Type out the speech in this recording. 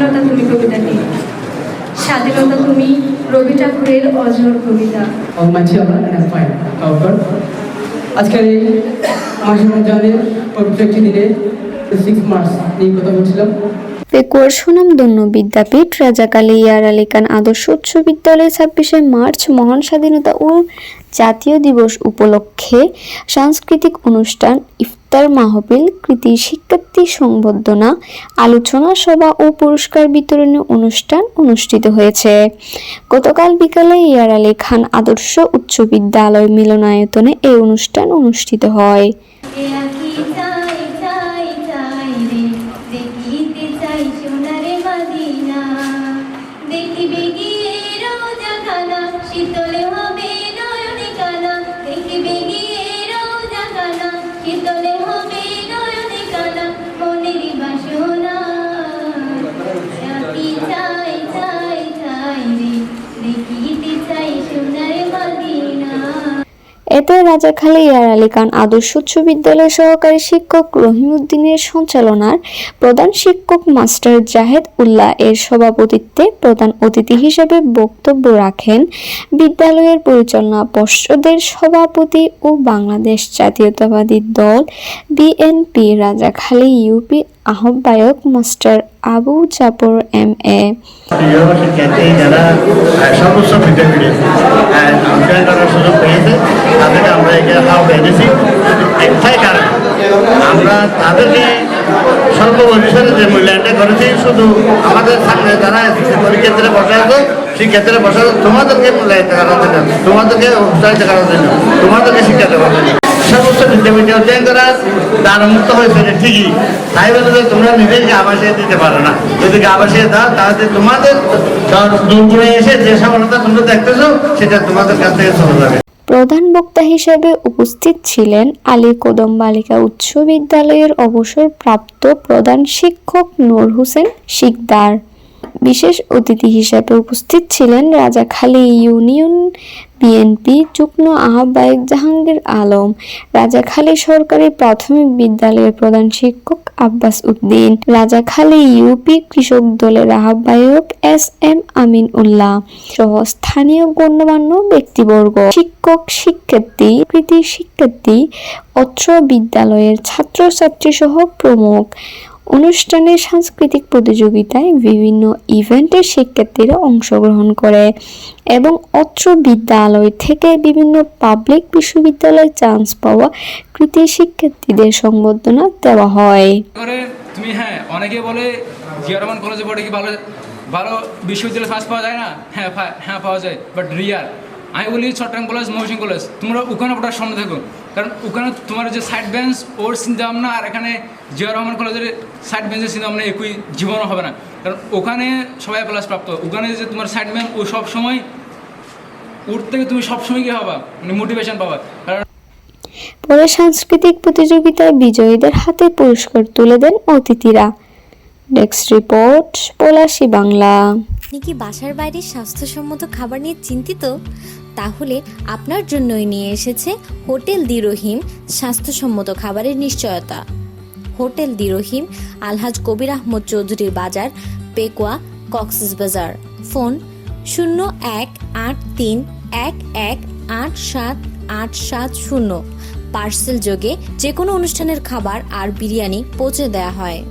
স্বাধীনতা তুমি কবিতাটি স্বাধীনতা তুমি রবি ঠাকুরের অজর কবিতা। আজকের এই মাসে রমজানের পবিত্র একটি দিনে সিক্স মার্চ নিয়ে কথা বলছিলাম। পেকুয়ার সুনামধন্য বিদ্যাপীঠ রাজাকালী ইয়ার আলী খান আদর্শ উচ্চ বিদ্যালয়ে ছাব্বিশে মার্চ মহান স্বাধীনতা ও জাতীয় দিবস উপলক্ষে সাংস্কৃতিক অনুষ্ঠান ইফতার মাহফিল কৃতি শিক্ষার্থী সংবর্ধনা, আলোচনা সভা ও পুরস্কার বিতরণী অনুষ্ঠান অনুষ্ঠিত হয়েছে। গতকাল বিকালে ইয়ার আলী খান আদর্শ উচ্চ বিদ্যালয় মিলনায়তনে এই অনুষ্ঠান অনুষ্ঠিত হয়। শীতলে এতে রাজাখালী ইয়ার আলী খান আদর্শ উচ্চ বিদ্যালয়ের সহকারী শিক্ষক রহিমউদ্দিনের সঞ্চালনার প্রধান শিক্ষক মাস্টার জাহেদ উল্লাহ এর সভাপতিত্বে প্রধান অতিথি হিসেবে বক্তব্য রাখেন বিদ্যালয়ের পরিচালনা পর্ষদের সভাপতি ও বাংলাদেশ জাতীয়তাবাদী দল বিএনপি রাজাখালী ইউপি আহ্বায়ক master Abu Jafar M A. যে মূল্যায়নটা করেছি, শুধু আমাদের সামনে যারা পরীক্ষার্থীরা বসে আছে শিক্ষার্থীরা বসে আছে তোমাদেরকে মূল্যায়িত করার জন্য, তোমাদেরকে উৎসাহিত করার জন্য, তোমাদেরকে শিক্ষা দেওয়ার জন্য। মুক্ত হয়েছে ঠিকই। তাই তোমরা দিতে না। যদি দাও, তাহলে তোমাদের দূরগুলো এসে যে সফলতা তোমরা দেখতেছো, সেটা তোমাদের কাছ থেকে চলে যাবে। প্রধান বক্তা হিসেবে উপস্থিত ছিলেন আলী কদম বালিকা উচ্চ বিদ্যালয়ের অবসরপ্রাপ্ত প্রধান শিক্ষক নূর হোসেন শিকদার। বিশেষ অতিথি হিসেবে উপস্থিত ছিলেন রাজাখালী ইউনিয়ন বিএনপি যুগ্ম আহ্বায়ক জাহাঙ্গীর আলম রাজাখালী সরকারি প্রাথমিক বিদ্যালয়ের প্রধান শিক্ষক আব্বাস উদ্দিন রাজাখালী ইউপি কৃষক দলের আহ্বায়ক এস এম আমিন উল্লাহ সহ স্থানীয় গণ্যমান্য ব্যক্তিবর্গ, শিক্ষক শিক্ষার্থী, কৃতি শিক্ষার্থী, অত্র বিদ্যালয়ের ছাত্রছাত্রী সহ প্রমুখ। অনুষ্ঠানে সাংস্কৃতিক প্রতিযোগিতায় বিভিন্ন ইভেন্টের শিক্ষার্থীরা অংশগ্রহণ করে এবং অত্র বিদ্যালয় থেকে বিভিন্ন পাবলিক বিশ্ববিদ্যালয়ে চান্স পাওয়া কৃতি শিক্ষার্থীদের সংবর্ধনা দেওয়া হয়। তুমি হ্যাঁ অনেকে বলে জিয়া রহমান কলেজে পড়ে কি ভালো ভালো বিশ্ববিদ্যালয়ে পাওয়া যায় না? হ্যাঁ হ্যাঁ পাওয়া যায় বাট রিয়ার আমি বলি চট্টগ্রাম কলেজ মহসিন কলেজ তোমরা ওখানে পড়ার সামনে থাকো। কারণ ওখানে তোমার যে সাইড বেঞ্চ ওর চিন্তা ভাবনা আর এখানে জিয়া রহমান কলেজের সাইড বেঞ্চের চিন্তা ভাবনা একই জীবনও হবে না। কারণ ওখানে সবাই প্লাস প্রাপ্ত। ওখানে যে তোমার সাইড বেঞ্চ ও সব সময় ওর থেকে তুমি সবসময় কি হবা মানে মোটিভেশন পাবা। কারণ পরে সাংস্কৃতিক প্রতিযোগিতায় বিজয়ীদের হাতে পুরস্কার তুলে দেন অতিথিরা। Desk report Palashi Bangla. আপনি কি বাসার বাইরে স্বাস্থ্যসম্মত খাবার নিয়ে চিন্তিত? তাহলে আপনার জন্যই নিয়ে এসেছে হোটেল দি রহিম স্বাস্থ্যসম্মত খাবারের নিশ্চয়তা। হোটেল দি রহিম আলহাজ কবির আহমদ চৌধুরীর বাজার পেকুয়া কক্সেস বাজার। ফোন শূন্য এক আট তিন এক এক আট সাত আট সাত শূন্য। পার্সেল যোগে যে কোনো অনুষ্ঠানের খাবার আর বিরিয়ানি পৌঁছে দেওয়া হয়।